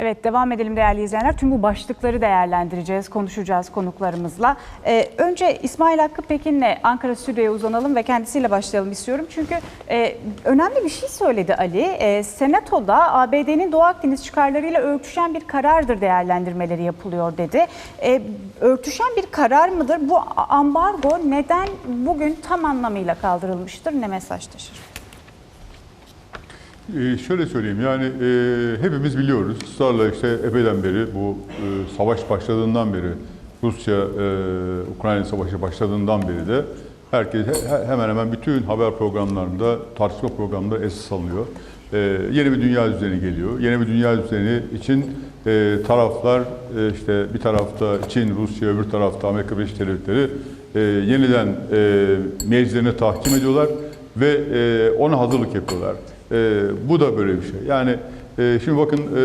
Evet devam edelim değerli izleyenler. Tüm bu başlıkları değerlendireceğiz, konuşacağız konuklarımızla. Ee, önce İsmail Hakkı Pekin'le Ankara Stüdyo'ya uzanalım ve kendisiyle başlayalım istiyorum. Çünkü e, önemli bir şey söyledi Ali. E, Senato'da ABD'nin Doğu Akdeniz çıkarlarıyla örtüşen bir karardır değerlendirmeleri yapılıyor dedi. E, örtüşen bir karar mıdır? Bu ambargo neden bugün tam anlamıyla kaldırılmıştır? Ne mesaj taşır? Ee, şöyle söyleyeyim yani e, hepimiz biliyoruz ısrarla işte epeyden beri bu e, savaş başladığından beri Rusya e, savaşı başladığından beri de herkes he- hemen hemen bütün haber programlarında tartışma programlarında esas alınıyor. E, yeni bir dünya düzeni geliyor. Yeni bir dünya düzeni için e, taraflar e, işte bir tarafta Çin, Rusya, öbür tarafta Amerika Birleşik Devletleri e, yeniden e, meclislerini tahkim ediyorlar ve e, ona hazırlık yapıyorlar. E, bu da böyle bir şey. Yani e, şimdi bakın e,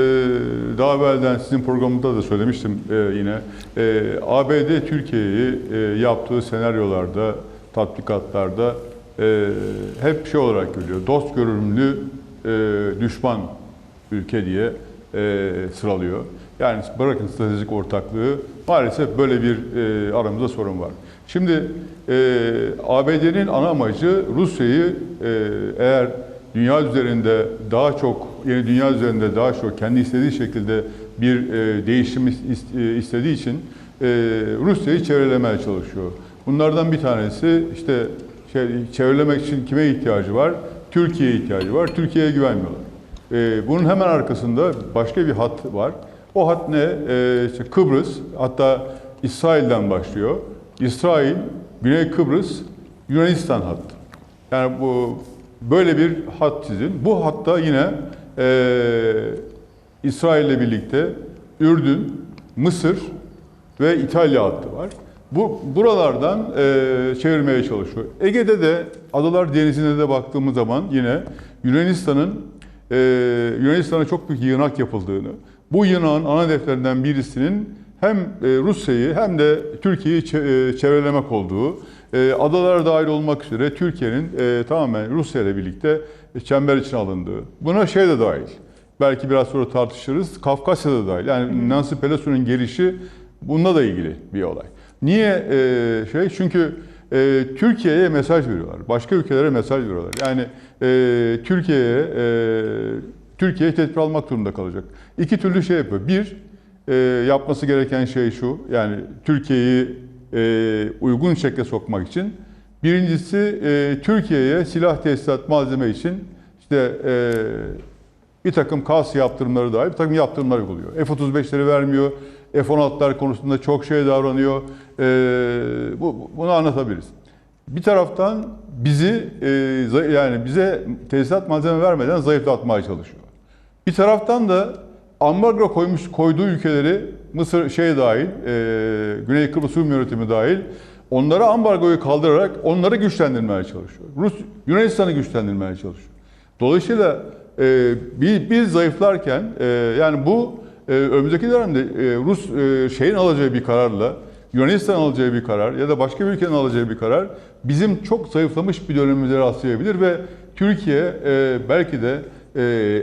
daha evvelden sizin programında da söylemiştim e, yine. E, ABD Türkiye'yi e, yaptığı senaryolarda, tatbikatlarda e, hep şey olarak görüyor. Dost görünümlü e, düşman ülke diye e, sıralıyor. Yani bırakın stratejik ortaklığı maalesef böyle bir e, aramızda sorun var. Şimdi e, ABD'nin ana amacı Rusya'yı e, eğer dünya üzerinde daha çok, yeni dünya üzerinde daha çok kendi istediği şekilde bir e, değişim is- e, istediği için e, Rusya'yı çevrelemeye çalışıyor. Bunlardan bir tanesi işte şey, çevrelemek için kime ihtiyacı var? Türkiye'ye ihtiyacı var. Türkiye'ye güvenmiyorlar. E, bunun hemen arkasında başka bir hat var. O hat ne? E, işte Kıbrıs, hatta İsrail'den başlıyor. İsrail, Güney Kıbrıs, Yunanistan hattı. Yani bu böyle bir hat çizin. Bu hatta yine e, İsrail ile birlikte Ürdün, Mısır ve İtalya hattı var. Bu buralardan e, çevirmeye çalışıyor. Ege'de de Adalar Denizi'ne de baktığımız zaman yine Yunanistan'ın e, Yunanistan'a çok büyük yığınak yapıldığını, bu yığınağın ana hedeflerinden birisinin hem e, Rusya'yı hem de Türkiye'yi e, çevrelemek olduğu, e, adalara dahil olmak üzere Türkiye'nin e, tamamen Rusya ile birlikte çember içine alındığı. Buna şey de dahil. Belki biraz sonra tartışırız. Kafkasya'da dahil. Yani Nancy Pelosi'nin gelişi bununla da ilgili bir olay. Niye e, şey? Çünkü e, Türkiye'ye mesaj veriyorlar. Başka ülkelere mesaj veriyorlar. Yani e, Türkiye'ye e, Türkiye tedbir almak durumunda kalacak. İki türlü şey yapıyor. Bir, e, yapması gereken şey şu. Yani Türkiye'yi e, uygun şekle sokmak için. Birincisi e, Türkiye'ye silah tesisat malzeme için işte e, bir takım kas yaptırımları dahil bir takım yaptırımlar uyguluyor. F-35'leri vermiyor. F-16'lar konusunda çok şey davranıyor. Bu, bunu anlatabiliriz. Bir taraftan bizi yani bize tesisat malzeme vermeden zayıflatmaya çalışıyor. Bir taraftan da ambargo koymuş koyduğu ülkeleri Mısır şey dahil, e, Güney Kıbrıs Rum yönetimi dahil onlara ambargoyu kaldırarak onları güçlendirmeye çalışıyor. Rus Yunanistan'ı güçlendirmeye çalışıyor. Dolayısıyla e, biz, biz zayıflarken e, yani bu e, önümüzdeki dönemde e, Rus e, şeyin alacağı bir kararla Yunanistan alacağı bir karar ya da başka bir ülkenin alacağı bir karar bizim çok zayıflamış bir dönemimize rastlayabilir ve Türkiye e, belki de e,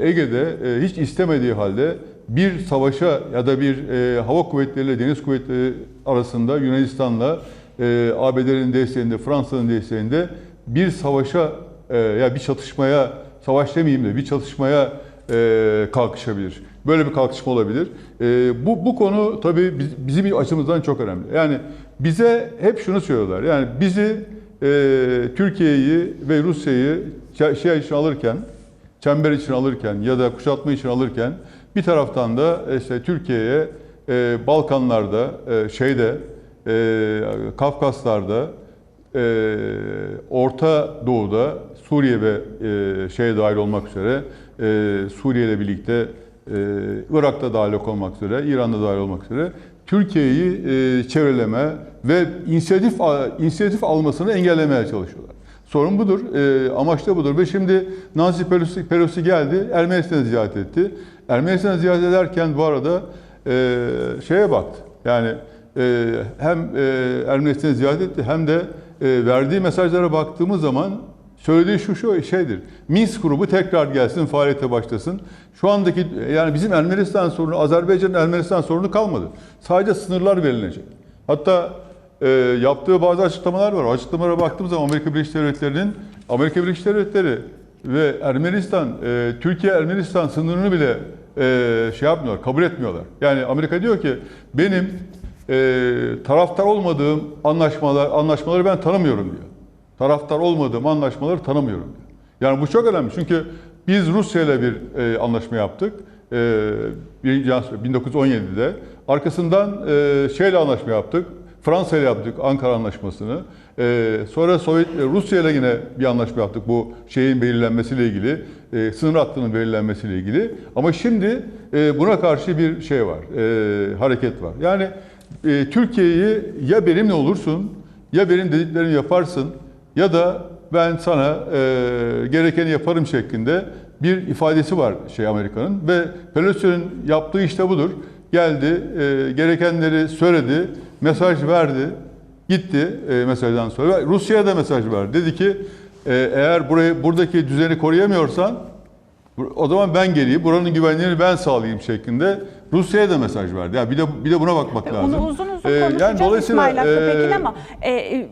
Ege'de e, hiç istemediği halde bir savaşa ya da bir e, hava kuvvetleriyle deniz kuvvetleri arasında Yunanistan'la e, ABD'nin desteğinde, Fransa'nın desteğinde bir savaşa e, ya bir çatışmaya, savaş demeyeyim de bir çatışmaya e, kalkışabilir. Böyle bir kalkışma olabilir. E, bu, bu konu tabii biz- bizim açımızdan çok önemli. Yani bize hep şunu söylüyorlar. Yani bizi e, Türkiye'yi ve Rusya'yı şey için alırken, çember için alırken ya da kuşatma için alırken bir taraftan da işte Türkiye'ye e, Balkanlarda, e, şeyde, e, Kafkaslar'da, e, Orta Doğu'da Suriye ve e, şey dahil olmak üzere e, Suriye ile birlikte e, Irak'ta dahil olmak üzere, İran'da dahil olmak üzere Türkiye'yi e, çevreleme ve inisiyatif inisiyatif almasını engellemeye çalışıyorlar. Sorun budur, e, amaç da budur ve şimdi Nancy Pelosi, Pelosi geldi, Ermenistan'ı ziyaret etti. Ermenistan'ı ziyaret ederken bu arada e, şeye baktı. Yani e, hem e, Ermenistan'ı ziyaret etti hem de e, verdiği mesajlara baktığımız zaman Söylediği şu şu şeydir. Minsk grubu tekrar gelsin, faaliyete başlasın. Şu andaki yani bizim Ermenistan sorunu, Azerbaycan'ın Ermenistan sorunu kalmadı. Sadece sınırlar belirlenecek. Hatta e, yaptığı bazı açıklamalar var. O açıklamalara baktığımız zaman Amerika Birleşik Devletleri'nin Amerika Birleşik Devletleri ve Ermenistan, e, Türkiye-Ermenistan sınırını bile e, şey yapmıyorlar, kabul etmiyorlar. Yani Amerika diyor ki benim e, taraftar olmadığım anlaşmalar anlaşmaları ben tanımıyorum diyor. Taraftar olmadığım anlaşmaları tanımıyorum diyor. Yani bu çok önemli çünkü biz Rusya ile bir e, anlaşma yaptık. E, Birinci Dünya Savaşı 1917'de. Arkasından e, şeyle anlaşma yaptık. Fransa ile yaptık Ankara Anlaşması'nı. E, sonra Sovyet e, Rusya ile yine bir anlaşma yaptık bu şeyin belirlenmesiyle ilgili, e, sınır hattının belirlenmesiyle ilgili. Ama şimdi e, buna karşı bir şey var, e, hareket var. Yani e, Türkiye'yi ya benimle olursun, ya benim dediklerimi yaparsın, ya da ben sana e, gerekeni yaparım şeklinde bir ifadesi var şey Amerika'nın ve Pelosi'nin yaptığı işte budur. Geldi, e, gerekenleri söyledi, mesaj verdi, gitti e, mesajdan sonra. Rusya'ya da mesaj verdi. Dedi ki e, eğer burayı buradaki düzeni koruyamıyorsan o zaman ben geleyim, buranın güvenliğini ben sağlayayım şeklinde Rusya'ya da mesaj verdi. Yani bir de bir de buna bakmak lazım. Onu uzun uzun E, konuşacağız dolayısıyla, İsmail Hakkı e, Pekin ama e, e,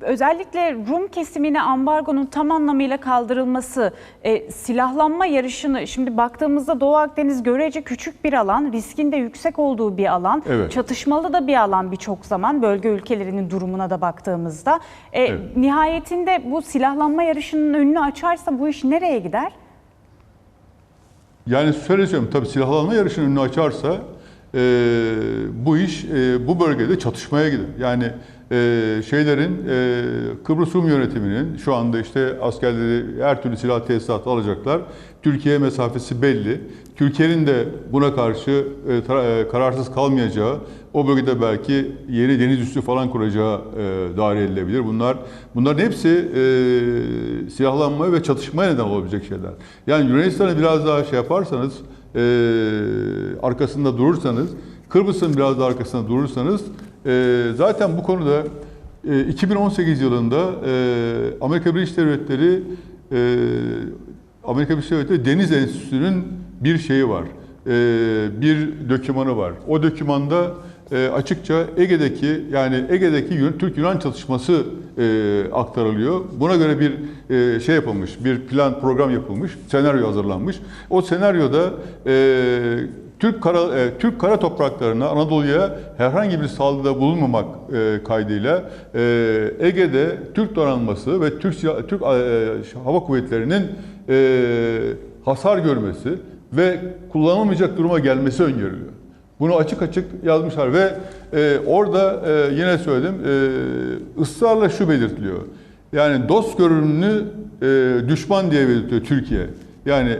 özellikle Rum kesimine ambargonun tam anlamıyla kaldırılması, e, silahlanma yarışını şimdi baktığımızda Doğu Akdeniz görece küçük bir alan, riskin de yüksek olduğu bir alan, Evet. çatışmalı da bir alan birçok zaman bölge ülkelerinin durumuna da baktığımızda. E, Evet. Nihayetinde bu silahlanma yarışının önünü açarsa bu iş nereye gider? Yani şöyle söyleyeyim, tabii silahlanma yarışının önünü açarsa e, bu iş e, bu bölgede çatışmaya gider. Yani e, şeylerin e, Kıbrıs Rum yönetiminin şu anda işte askerleri her türlü silah tesisatı alacaklar. Türkiye mesafesi belli. Türkiye'nin de buna karşı e, e, kararsız kalmayacağı, o bölgede belki yeni deniz üssü falan kuracağı e, dahil edilebilir. Bunlar bunların hepsi e, silahlanmaya ve çatışmaya neden olabilecek şeyler. Yani Yunanistan'ı biraz daha şey yaparsanız, arkasında durursanız, Kıbrıs'ın biraz daha arkasında durursanız, e, zaten bu konuda e, 2018 yılında e, Amerika Birleşik Devletleri e, Amerika Birleşik Devletleri Deniz Enstitüsü'nün bir şeyi var. E, bir dokümanı var. O dokümanda e, açıkça Ege'deki yani Ege'deki Yun- Türk-Yunan çatışması e, aktarılıyor. Buna göre bir e, şey yapılmış, bir plan program yapılmış, senaryo hazırlanmış. O senaryoda e, Türk kara e, Türk kara topraklarına Anadolu'ya herhangi bir saldırıda bulunmamak e, kaydıyla e, Ege'de Türk donanması ve Türk Türk e, Hava Kuvvetleri'nin e, hasar görmesi ve kullanılmayacak duruma gelmesi öngörülüyor. Bunu açık açık yazmışlar ve e, orada e, yine söyledim e, ısrarla şu belirtiliyor. Yani dost görünümlü e, düşman diye belirtiyor Türkiye. Yani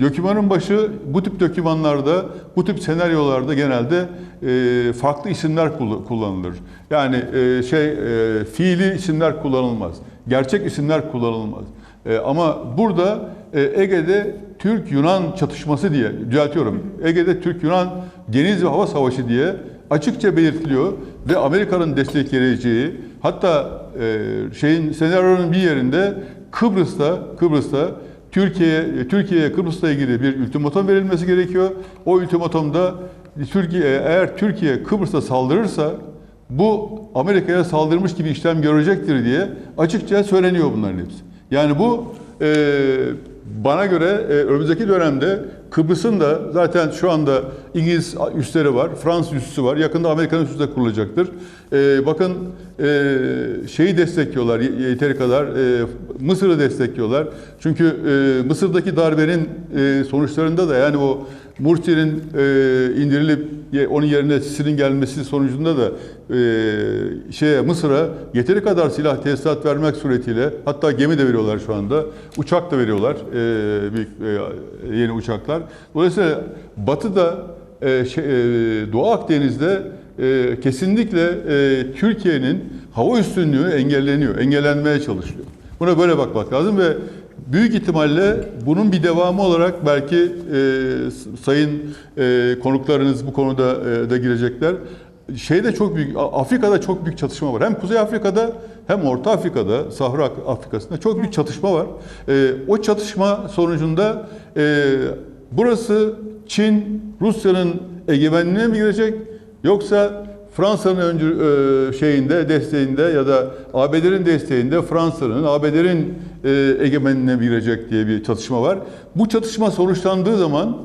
Dökümanın başı bu tip dökümanlarda, bu tip senaryolarda genelde e, farklı isimler kullan- kullanılır. Yani e, şey e, fiili isimler kullanılmaz. Gerçek isimler kullanılmaz. E, ama burada e, Ege'de Türk-Yunan çatışması diye düzeltiyorum. Ege'de Türk-Yunan deniz ve hava savaşı diye açıkça belirtiliyor ve Amerika'nın destekleyeceği hatta e, şeyin senaryonun bir yerinde Kıbrıs'ta Kıbrıs'ta Türkiye Türkiye'ye Kıbrıs'la ilgili bir ultimatom verilmesi gerekiyor. O ultimatomda Türkiye eğer Türkiye Kıbrıs'a saldırırsa bu Amerika'ya saldırmış gibi işlem görecektir diye açıkça söyleniyor bunların hepsi. Yani bu e, bana göre e, önümüzdeki dönemde Kıbrıs'ın da zaten şu anda İngiliz üsleri var, Fransız üssü var. Yakında Amerikan üssü de kurulacaktır. E, bakın e, şeyi destekliyorlar ye- yeteri kadar. E, Mısır'ı destekliyorlar. Çünkü e, Mısır'daki darbenin e, sonuçlarında da yani o Mursi'nin e, indirilip onun yerine Sisi'nin gelmesi sonucunda da e, şeye Mısır'a yeteri kadar silah tesisat vermek suretiyle hatta gemi de veriyorlar şu anda. Uçak da veriyorlar. E, büyük e, yeni uçaklar. Dolayısıyla Batı'da e, şey, e, Doğu Akdeniz'de e, kesinlikle e, Türkiye'nin hava üstünlüğü engelleniyor, engellenmeye çalışılıyor. Buna böyle bakmak lazım ve büyük ihtimalle bunun bir devamı olarak belki e, sayın e, konuklarınız bu konuda e, da girecekler. Şeyde çok büyük, Afrika'da çok büyük çatışma var. Hem Kuzey Afrika'da hem Orta Afrika'da, Sahra Afrika'sında çok büyük çatışma var. E, o çatışma sonucunda e, burası Çin, Rusya'nın egemenliğine mi girecek yoksa Fransa'nın öncü e, şeyinde, desteğinde ya da ABD'nin desteğinde Fransa'nın, ABD'nin e, egemenliğine mi girecek diye bir çatışma var. Bu çatışma sonuçlandığı zaman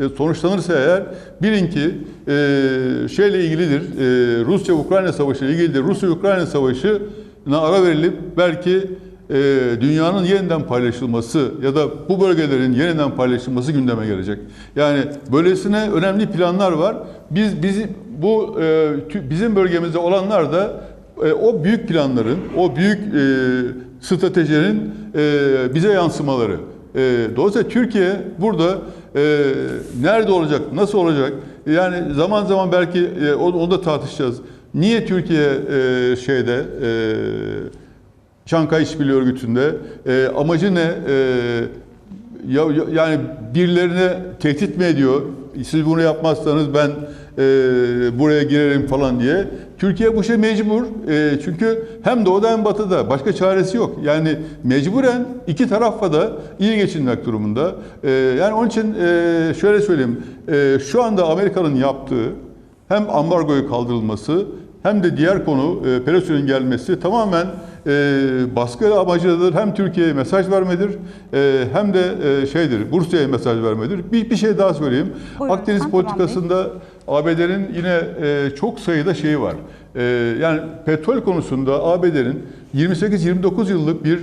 e, sonuçlanırsa eğer bilin ki e, şeyle ilgilidir. E, Rusya-Ukrayna savaşı ile ilgilidir. Rusya-Ukrayna savaşına ara verilip belki dünyanın yeniden paylaşılması ya da bu bölgelerin yeniden paylaşılması gündeme gelecek. Yani böylesine önemli planlar var. Biz biz bu e, bizim bölgemizde olanlar da e, o büyük planların, o büyük e, stratejinin e, bize yansımaları. Dolayısıyla Türkiye burada nerede olacak, nasıl olacak? Yani zaman zaman belki onu, da tartışacağız. Niye Türkiye şeyde Şankay İşbirliği Örgütü'nde e, amacı ne? E, ya, ya- yani birilerine tehdit mi ediyor? Siz bunu yapmazsanız ben e, buraya girerim falan diye. Türkiye bu şey mecbur. E, çünkü hem doğuda hem batıda başka çaresi yok. Yani mecburen iki tarafa da iyi geçinmek durumunda. E, yani onun için e, şöyle söyleyeyim. E, şu anda Amerika'nın yaptığı hem ambargoyu kaldırılması hem de diğer konu e, Pelosi'nin gelmesi tamamen e, baskı amacıdır. Hem Türkiye'ye mesaj vermedir e, hem de e, şeydir Rusya'ya mesaj vermedir. Bir, bir şey daha söyleyeyim. Buyurun, Akdeniz politikasında ABD'nin yine e, çok sayıda şeyi var. E, yani petrol konusunda ABD'nin 28-29 yıllık bir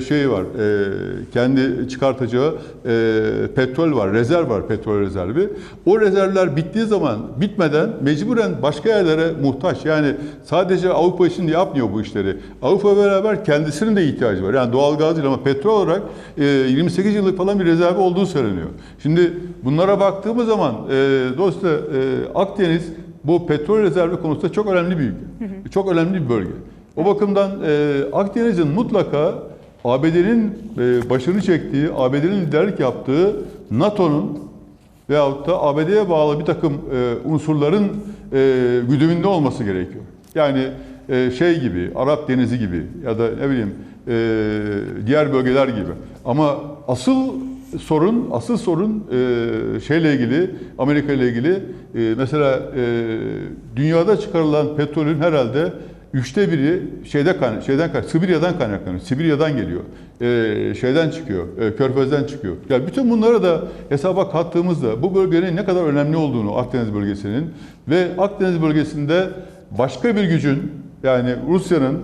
şeyi var. E, kendi çıkartacağı e, petrol var, rezerv var, petrol rezervi. O rezervler bittiği zaman bitmeden mecburen başka yerlere muhtaç. Yani sadece Avrupa için yapmıyor bu işleri. Avrupa beraber kendisinin de ihtiyacı var. Yani doğal gaz değil ama petrol olarak e, 28 yıllık falan bir rezervi olduğu söyleniyor. Şimdi bunlara baktığımız zaman e, dolayısıyla e, Akdeniz bu petrol rezervi konusunda çok önemli bir ülke. Çok önemli bir bölge. O bakımdan e, Akdeniz'in mutlaka ABD'nin e, başını çektiği, ABD'nin liderlik yaptığı NATO'nun veyahut da ABD'ye bağlı bir takım e, unsurların e, güdümünde olması gerekiyor. Yani e, şey gibi, Arap Denizi gibi ya da ne bileyim e, diğer bölgeler gibi. Ama asıl sorun, asıl sorun e, şeyle ilgili, Amerika ile ilgili e, mesela e, dünyada çıkarılan petrolün herhalde Üçte biri şeyde kaynak, şeyden kaynak, Sibirya'dan kaynaklanıyor. Sibirya'dan geliyor. Ee, şeyden çıkıyor, e, Körfez'den çıkıyor. Yani bütün bunları da hesaba kattığımızda bu bölgenin ne kadar önemli olduğunu Akdeniz bölgesinin ve Akdeniz bölgesinde başka bir gücün yani Rusya'nın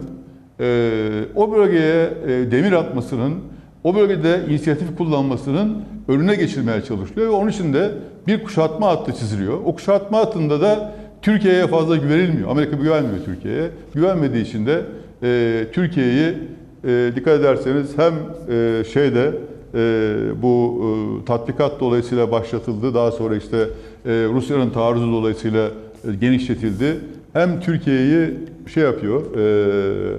e, o bölgeye e, demir atmasının, o bölgede inisiyatif kullanmasının önüne geçilmeye çalışılıyor ve onun için de bir kuşatma hattı çiziliyor. O kuşatma hattında da Türkiye'ye fazla güvenilmiyor. Amerika güvenmiyor Türkiye'ye. Güvenmediği için de e, Türkiye'yi e, dikkat ederseniz hem e, şeyde e, bu e, tatbikat dolayısıyla başlatıldı. Daha sonra işte e, Rusya'nın taarruzu dolayısıyla e, genişletildi. Hem Türkiye'yi şey yapıyor, e,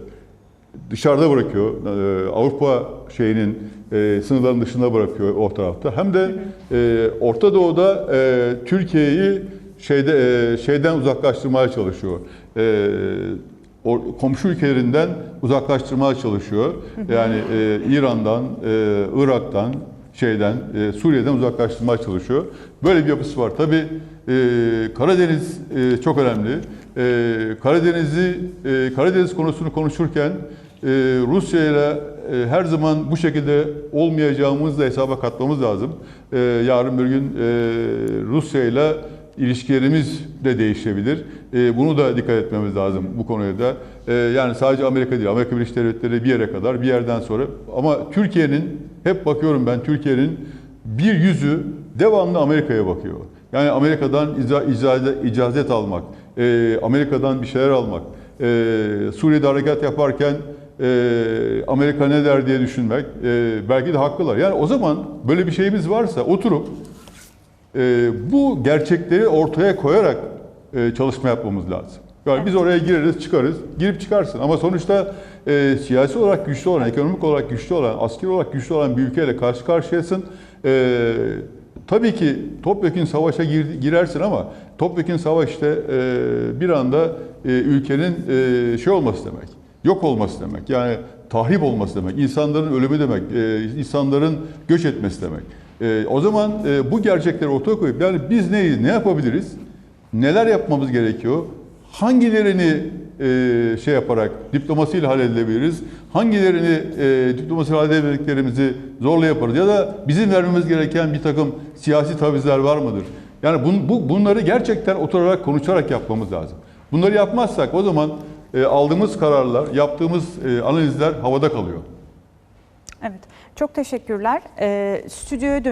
dışarıda bırakıyor. Ee, Avrupa şeyinin e, sınırların dışında bırakıyor o tarafta. Hem de e, Orta Doğu'da e, Türkiye'yi şeyde şeyden uzaklaştırmaya çalışıyor. Komşu ülkelerinden uzaklaştırmaya çalışıyor. Yani İran'dan, Irak'tan, şeyden, Suriye'den uzaklaştırmaya çalışıyor. Böyle bir yapısı var. Tabii e, Karadeniz çok önemli. Karadeniz'i Karadeniz konusunu konuşurken e, Rusya ile e, her zaman bu şekilde olmayacağımızı da hesaba katmamız lazım. E, yarın bir gün e, Rusya ile ilişkilerimiz de değişebilir. E, bunu da dikkat etmemiz lazım bu konuya da. E, yani sadece Amerika değil, Amerika Birleşik Devletleri bir yere kadar, bir yerden sonra. Ama Türkiye'nin, hep bakıyorum ben Türkiye'nin bir yüzü devamlı Amerika'ya bakıyor. Yani Amerika'dan icazet, icazet almak, e, Amerika'dan bir şeyler almak, e, Suriye'de harekat yaparken e, Amerika ne der diye düşünmek, e, belki de haklılar. Yani o zaman böyle bir şeyimiz varsa oturup e, bu gerçekleri ortaya koyarak e, çalışma yapmamız lazım. Yani biz oraya gireriz, çıkarız, girip çıkarsın. Ama sonuçta e, siyasi olarak güçlü olan, ekonomik olarak güçlü olan, askeri olarak güçlü olan bir ülkeyle karşı karşıyasın. E, tabii ki topyekun savaşa gir- girersin ama topyekun savaş işte e, bir anda e, ülkenin e, şey olması demek. Yok olması demek. Yani tahrip olması demek. İnsanların ölümü demek. e, insanların göç etmesi demek. E, o zaman e, bu gerçekleri ortaya koyup yani biz neyiz, ne yapabiliriz? Neler yapmamız gerekiyor? Hangilerini e, şey yaparak diplomasiyle halledebiliriz? Hangilerini e, diplomasiyle halledemediklerimizi zorla yaparız? Ya da bizim vermemiz gereken bir takım siyasi tavizler var mıdır? Yani bun, bu, bunları gerçekten oturarak konuşarak yapmamız lazım. Bunları yapmazsak o zaman e, aldığımız kararlar, yaptığımız e, analizler havada kalıyor. Evet. Çok teşekkürler. Ee, stüdyoya dön